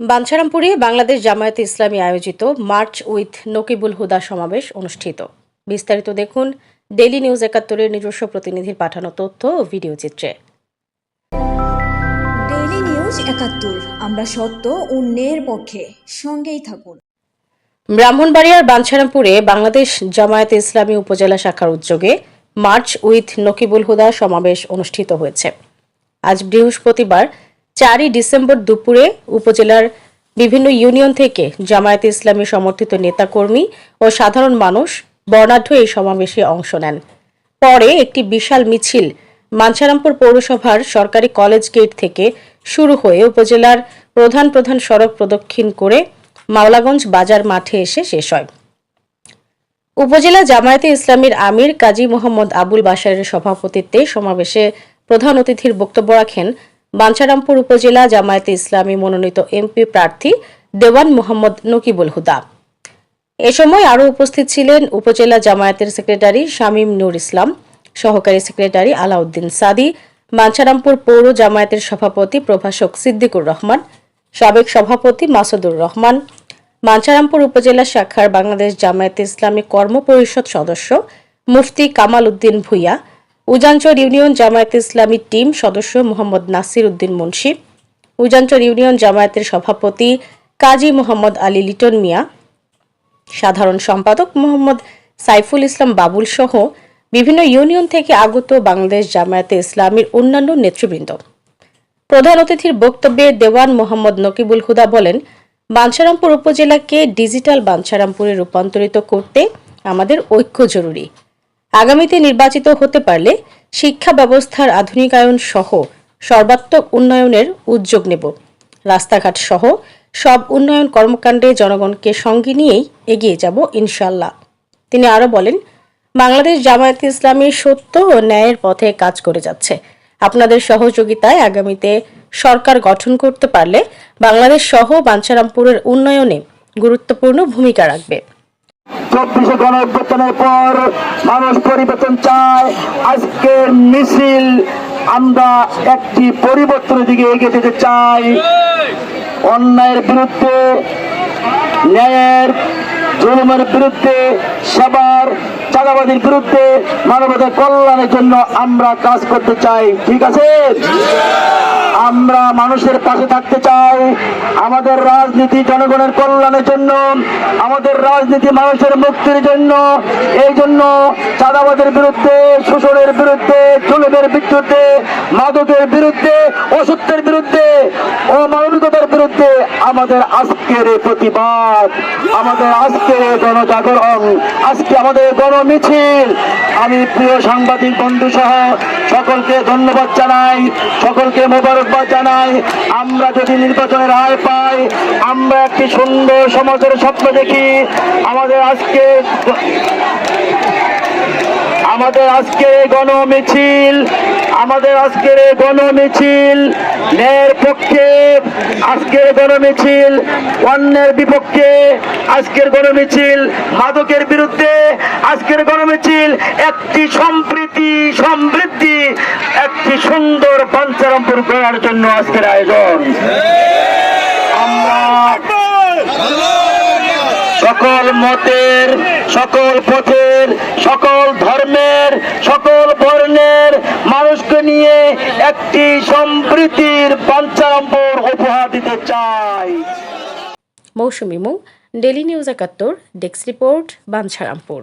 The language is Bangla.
বাঞ্ছারামপুরে বাংলাদেশ জামায়াতে ইসলামী আয়োজিত মার্চ উইথ নকিবুল হুদা সমাবেশ অনুষ্ঠিত। বিস্তারিত দেখুন ডেইলি নিউজ একাত্তরের নিজস্ব প্রতিনিধির পাঠানো তথ্য ও ভিডিও চিত্রে। ডেইলি নিউজ একাত্তর আমরা সত্য অন্যের পক্ষে। সঙ্গেই থাকুন। ব্রাহ্মণবাড়িয়ার বাঞ্ছারামপুরে বাংলাদেশ জামায়াতে ইসলামী উপজেলা শাখার উদ্যোগে মার্চ উইথ নকিবুল হুদা সমাবেশ অনুষ্ঠিত হয়েছে। আজ বৃহস্পতিবার চারই ডিসেম্বর দুপুরে উপজেলার বিভিন্ন ইউনিয়ন থেকে জামায়াতে ইসলামী সমর্থিত নেতাকর্মী ও সাধারণ মানুষ বর্ণাঢ্য এই সমাবেশে অংশ নেন। পরে একটি বিশাল মিছিল মানসারামপুর পৌরসভার সরকারি কলেজ গেট থেকে শুরু হয়ে উপজেলার প্রধান প্রধান সড়ক প্রদক্ষিণ করে মাওলাগঞ্জ বাজার মাঠে এসে শেষ হয়। উপজেলা জামায়াতে ইসলামীর আমির কাজী মোহাম্মদ আবুল বাশারের সভাপতিত্বে সমাবেশে প্রধান অতিথির বক্তব্য রাখেন বাঞ্ছারামপুর উপজেলা জামায়াতে ইসলামী মনোনীত এমপি প্রার্থী দেওয়ান মোহাম্মদ নকিবুল হুদা। এ সময় আরও উপস্থিত ছিলেন উপজেলা জামায়াতের সেক্রেটারি শামীম নূর ইসলাম, সহকারী সেক্রেটারি আলাউদ্দিন সাদি, বাঞ্ছারামপুর পৌর জামায়াতের সভাপতি প্রভাষক সিদ্দিকুর রহমান, সাবেক সভাপতি মাসুদুর রহমান মাঞ্চারামপুর উপজেলা শাখার বাংলাদেশ জামায়াতে ইসলামী কর্ম পরিষদ সদস্য মুফতি কামাল উদ্দিন ভুইয়া উজানচর ইউনিয়ন জামায়াতে ইসলামী টিম সদস্য মোহাম্মদ নাসির উদ্দিন মুন্সি, উজানচর ইউনিয়ন জামায়াতের সভাপতি কাজী মোহাম্মদ আলী লিটন মিয়া, সাধারণ সম্পাদক মোহাম্মদ সাইফুল ইসলাম বাবুল সহ বিভিন্ন ইউনিয়ন থেকে আগত বাংলাদেশ জামায়াতে ইসলামীর অন্যান্য নেতৃবৃন্দ। প্রধান অতিথির বক্তব্যে দেওয়ান মোহাম্মদ নকিবুল হুদা বলেন, বাঞ্ছারামপুর উপজেলাকে ডিজিটাল বাঞ্ছারামপুরে রূপান্তরিত করতে আমাদের ঐক্য জরুরি। আগামীতে নির্বাচিত হতে পারলে শিক্ষা ব্যবস্থার আধুনিকায়ন সহ সর্বাত্মক উন্নয়নের উদ্যোগ নেব। রাস্তাঘাট সহ সব উন্নয়ন কর্মকাণ্ডে জনগণকে সঙ্গে নিয়েই এগিয়ে যাব ইনশাল্লাহ তিনি আরও বলেন, বাংলাদেশ জামায়াতে ইসলামী সত্য ও ন্যায়ের পথে কাজ করে যাচ্ছে। আপনাদের সহযোগিতায় আগামীতে সরকার গঠন করতে পারলে বাংলাদেশ সহ বাঞ্ছারামপুরের উন্নয়নে গুরুত্বপূর্ণ ভূমিকা রাখবে। চব্বিশে গণ অভ্যুত্থানের পর মানুষ পরিবর্তন চায়। আজকের মিছিল আমরা একটি পরিবর্তনের দিকে এগিয়ে যেতে চাই। অন্যায়ের বিরুদ্ধে, ন্যায়ের জুলুমের বিরুদ্ধে, সবার চাঁদাবাদীর বিরুদ্ধে, মানবতার কল্যাণের জন্য আমরা কাজ করতে চাই। ঠিক আছে? আমরা মানুষের পাশে থাকতে চাই। আমাদের রাজনীতি জনগণের কল্যাণের জন্য, আমাদের রাজনীতি মানুষের মুক্তির জন্য। এই জন্য চাঁদাবাদের বিরুদ্ধে, শোষণের বিরুদ্ধে, জুলুমের বিরুদ্ধে, মাদকের বিরুদ্ধে, অসত্যের বিরুদ্ধে বিরুদ্ধে আমাদের আজকের প্রতিবাদ, আমাদের আজকের গণজাগরণ, আজকে আমাদের গণমিছিল। আমি প্রিয় সাংবাদিক বন্ধু সহ সকলকে ধন্যবাদ জানাই, সকলকে মোবারকবাদ জানাই। আমরা যদি নির্বাচনের রায় পাই, আমরা একটি সুন্দর সমাজের স্বপ্ন দেখি। আমাদের আজকে আমাদের আজকে গণ মিছিল আমাদের আজকের এই গণ মিছিল ন্যায়ের পক্ষে, আজকের গণ মিছিল অন্যের বিপক্ষে, আজকের গণ মিছিল মাদকের বিরুদ্ধে, আজকের গণ মিছিল একটি সম্প্রীতি, সমৃদ্ধি, একটি সুন্দর পঞ্চারামপুর করার জন্য আজকের আয়োজন। সকল মতের, সকল পথের, সকল একটি সম্প্রীতির পঞ্চারম্বর উপহার দিতে চাই। মৌসুমি মুং ডেলি নিউজ একাত্তর ডেস্ক রিপোর্ট বাঞ্ছারামপুর।